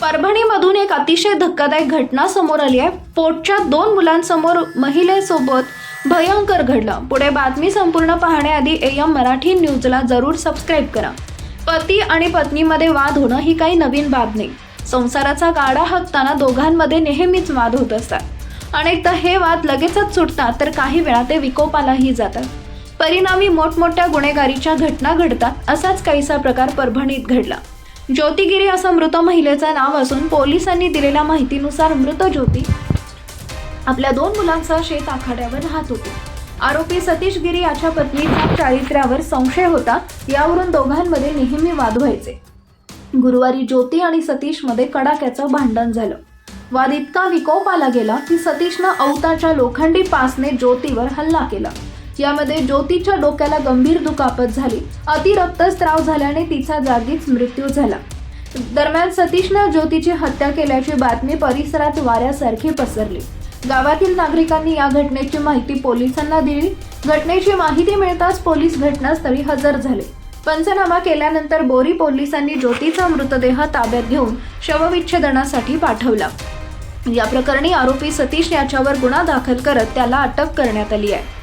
परभणीमधून एक अतिशय धक्कादायक घटना समोर आली आहे. पोटच्या दोन मुलांसमोर महिलेसोबत भयंकर घडलं. पुढे बातमी संपूर्ण पाहण्याआधी एम मराठी न्यूजला जरूर सबस्क्राईब करा. पती आणि पत्नीमध्ये वाद होणं ही काही नवीन बाब नाही. संसाराचा गाडा हाकताना दोघांमध्ये नेहमीच वाद होत असतात. अनेकदा हे वाद लगेचच सुटतात तर काही वेळा ते विकोपालाही जातात. परिणामी मोठमोठ्या गुन्हेगारीच्या घटना घडतात असाच काहीसा प्रकार परभणीत घडला. ज्योतिगिरी असं मृत महिलेचं नाव असून पोलिसांनी दिलेल्या माहितीनुसार मृत ज्योती आपल्या दोन मुलांसह शेत आखाड्यावर राहत होती. आरोपी सतीश गिरी याच्या पत्नीच्या चारित्र्यावर संशय होता. यावरून दोघांमध्ये नेहमी वाद व्हायचे. गुरुवारी ज्योती आणि सतीशमध्ये कडाक्याचं भांडण झालं. वाद इतका विकोप आला गेला की सतीशनं अवताच्या लोखंडी पासने ज्योतीवर हल्ला केला. यामध्ये ज्योतीच्या डोक्याला गंभीर दुखापत झाली. अति रक्तस्राव झाल्याने तिचा जागीच मृत्यू झाला. दरम्यान सतीशनं ज्योतीची हत्या केल्याची बातमी परिसरात वाऱ्यासारखी पसरली. गावातील नागरिकांनी या घटनेची माहिती पोलिसांना दिली. घटनेची माहिती मिळताच पोलीस घटनास्थळी हजर झाले. पंचनामा केल्यानंतर बोरी पोलिसांनी ज्योतीचा मृतदेह ताब्यात घेऊन शवविच्छेदनासाठी पाठवला. या प्रकरणी आरोपी सतीश याच्यावर गुन्हा दाखल करत त्याला अटक करण्यात आली आहे.